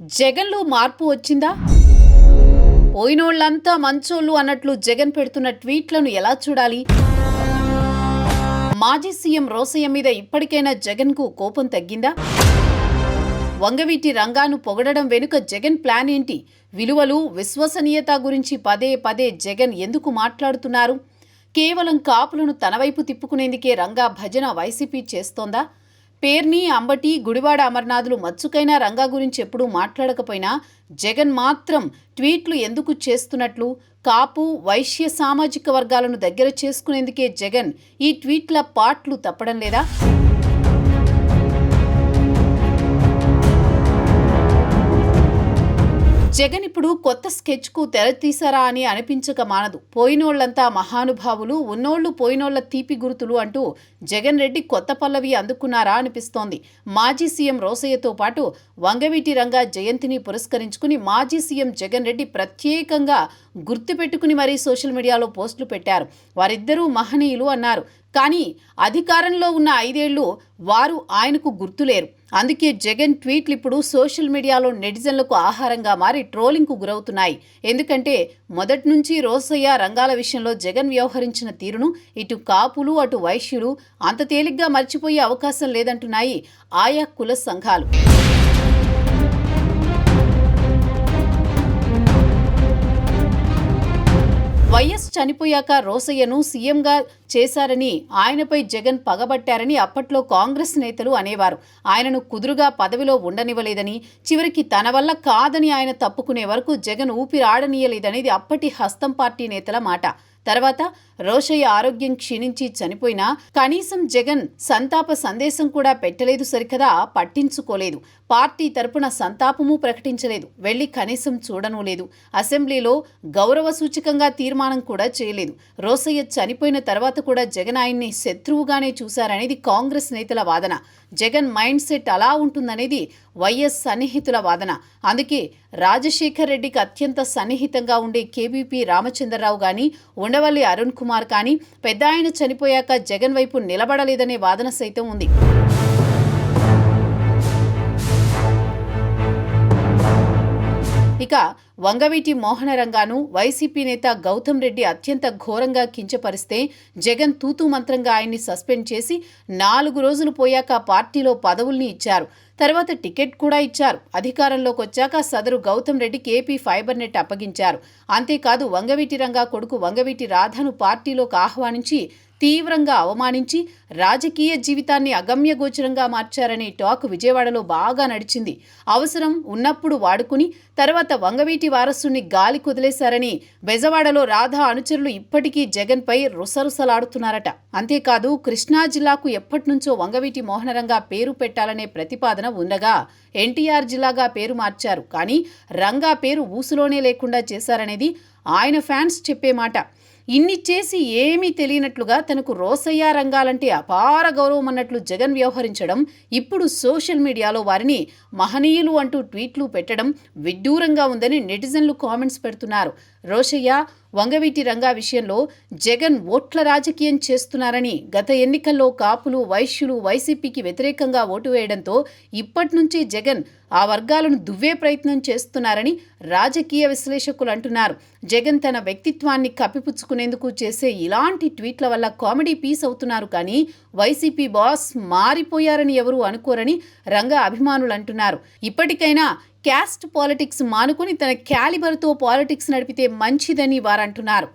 జగన్లో మార్పు వచ్చిందా? పోయినోళ్ళంతా మంచోళ్ళు అన్నట్లు జగన్ పెడుతున్న ట్వీట్లను ఎలా చూడాలి? మాజీ సీఎం రోసయ్య మీద ఇప్పటికైనా జగన్కు కోపం తగ్గిందా? వంగవీటి రంగాను పొగడడం వెనుక జగన్ ప్లాన్ ఏంటి? విలువలు విశ్వసనీయత గురించి పదే పదే జగన్ ఎందుకు మాట్లాడుతున్నారు? కేవలం కాపులను తనవైపు తిప్పుకునేందుకే రంగా భజన వైసీపీ చేస్తోందా? పేర్ని అంబటి గుడివాడ అమర్నాథులు మచ్చుకైనా రంగా గురించి ఎప్పుడూ మాట్లాడకపోయినా జగన్ మాత్రం ట్వీట్లు ఎందుకు చేస్తున్నట్లు కాపు వైశ్య సామాజిక వర్గాలను దగ్గర చేసుకునేందుకే జగన్ ఈ ట్వీట్ల పాట్లు తప్పడం లేదా? జగన్ ఇప్పుడు కొత్త స్కెచ్కు తెరతీశారా అని అనిపించక మానదు. పోయినోళ్ళంతా మహానుభావులు ఉన్నోళ్ళు పోయినోళ్ళ తీపి గుర్తులు అంటూ జగన్ రెడ్డి కొత్త పల్లవి అందుకున్నారా అనిపిస్తోంది. మాజీ సీఎం రోసయ్యతో పాటు వంగవీటి రంగా జయంతిని పురస్కరించుకుని మాజీ సీఎం జగన్ రెడ్డి ప్రత్యేకంగా గుర్తుపెట్టుకుని మరీ సోషల్ మీడియాలో పోస్టులు పెట్టారు. వారిద్దరూ మహనీయులు అన్నారు. కానీ అధికారంలో ఉన్న ఐదేళ్ళు వారు ఆయనకు గుర్తులేరు. అందుకే జగన్ ట్వీట్లు ఇప్పుడు సోషల్ మీడియాలో నెటిజన్లకు ఆహారంగా మారి ట్రోలింగ్కు గురవుతున్నాయి. ఎందుకంటే మొదటి నుంచి రోసయ్య రంగాల విషయంలో జగన్ వ్యవహరించిన తీరును ఇటు కాపులు అటు వైశ్యులు అంత తేలిగ్గా మర్చిపోయే అవకాశం లేదంటున్నాయి ఆయా కుల సంఘాలు. వైఎస్ చనిపోయాక రోసయ్యను సీఎంగా చేశారని ఆయనపై జగన్ పగబట్టారని అప్పట్లో కాంగ్రెస్ నేతలు అనేవారు. ఆయనను కుదురుగా పదవిలో ఉండనివ్వలేదని చివరికి తన వల్ల కాదని ఆయన తప్పుకునే వరకు జగన్ ఊపిరాడనీయలేదనేది అప్పటి హస్తం పార్టీ నేతల మాట. తర్వాత రోషయ్య ఆరోగ్యం క్షీణించి చనిపోయినా కనీసం జగన్ సంతాప సందేశం కూడా పెట్టలేదు సరికదా పట్టించుకోలేదు. పార్టీ తరపున సంతాపము ప్రకటించలేదు. వెళ్ళి కనీసం చూడనూ లేదు. అసెంబ్లీలో గౌరవ సూచకంగా తీర్మానం కూడా చేయలేదు. రోసయ్య చనిపోయిన తర్వాత కూడా జగన్ ఆయన్ని శత్రువుగానే చూశారనేది కాంగ్రెస్ నేతల వాదన. జగన్ మైండ్ సెట్ అలా ఉంటుందనేది వైఎస్ సన్నిహితుల వాదన. అందుకే రాజశేఖర్ రెడ్డికి అత్యంత సన్నిహితంగా ఉండే కేబీపీ రామచంద్రరావు కానీ ఉండవల్లి అరుణ్ కుమార్ కానీ పెద్ద ఆయన చనిపోయాక జగన్ వైపు నిలబడలేదనే వాదన సైతం ఉంది. ఇక వంగవీటి మోహనరంగాను వైసీపీ నేత గౌతమ్ రెడ్డి అత్యంత ఘోరంగా కించపరిస్తే జగన్ తూతూ మంత్రంగా ఆయన్ని సస్పెండ్ చేసి నాలుగు రోజులు పోయాక పార్టీలో పదవుల్ని ఇచ్చారు. తర్వాత టికెట్ కూడా ఇచ్చారు. అధికారంలోకి వచ్చాక సదరు గౌతమ్ రెడ్డికి ఏపీ ఫైబర్ నెట్ అప్పగించారు. అంతేకాదు వంగవీటి రంగా కొడుకు వంగవీటి రాధను పార్టీలోకి ఆహ్వానించి తీవ్రంగా అవమానించి రాజకీయ జీవితాన్ని అగమ్యగోచరంగా మార్చారనే టాక్ విజయవాడలో బాగా నడిచింది. అవసరం ఉన్నప్పుడు వాడుకుని తర్వాత వంగవీటి వారసుని గాలి కుదిలేశారని బెజవాడలో రాధా అనుచరులు ఇప్పటికీ జగన్పై రుసరుసలాడుతున్నారట. అంతేకాదు కృష్ణా జిల్లాకు ఎప్పటినుంచో వంగవీటి మోహనరంగా పేరు పెట్టాలనే ప్రతిపాదన ఉండగా ఎన్టీఆర్ జిల్లాగా పేరు మార్చారు. కానీ రంగా పేరు ఊసులోనే లేకుండా చేశారనేది ఆయన ఫ్యాన్స్ చెప్పే మాట. ఇన్ని చేసి ఏమీ తెలియనట్లుగా తనకు రోసయ్య రంగాలంటే అపార గౌరవం అన్నట్లు జగన్ వ్యవహరించడం ఇప్పుడు సోషల్ మీడియాలో వారిని మహనీయులు అంటూ ట్వీట్లు పెట్టడం విడ్డూరంగా ఉందని నెటిజన్లు కామెంట్స్ పెడుతున్నారు. రోషయ్య వంగవీటి రంగా విషయంలో జగన్ ఓట్ల రాజకీయం చేస్తున్నారని గత ఎన్నికల్లో కాపులు వైశ్యులు వైసీపీకి వ్యతిరేకంగా ఓటు వేయడంతో ఇప్పటినుంచి జగన్ ఆ వర్గాలను దువ్వే ప్రయత్నం చేస్తున్నారని రాజకీయ విశ్లేషకులు అంటున్నారు. జగన్ తన వ్యక్తిత్వాన్ని కప్పిపుచ్చుకునేందుకు చేసే ఇలాంటి ట్వీట్ల వల్ల కామెడీ పీస్ అవుతున్నారు కానీ వైసీపీ బాస్ మారిపోయారని ఎవరూ అనుకోరని రంగా అభిమానులు అంటున్నారు. ఇప్పటికైనా క్యాస్ట్ పాలిటిక్స్ మానుకుని తన క్యాలిబర్తో పాలిటిక్స్ నడిపితే మంచిదని వారంటున్నారు.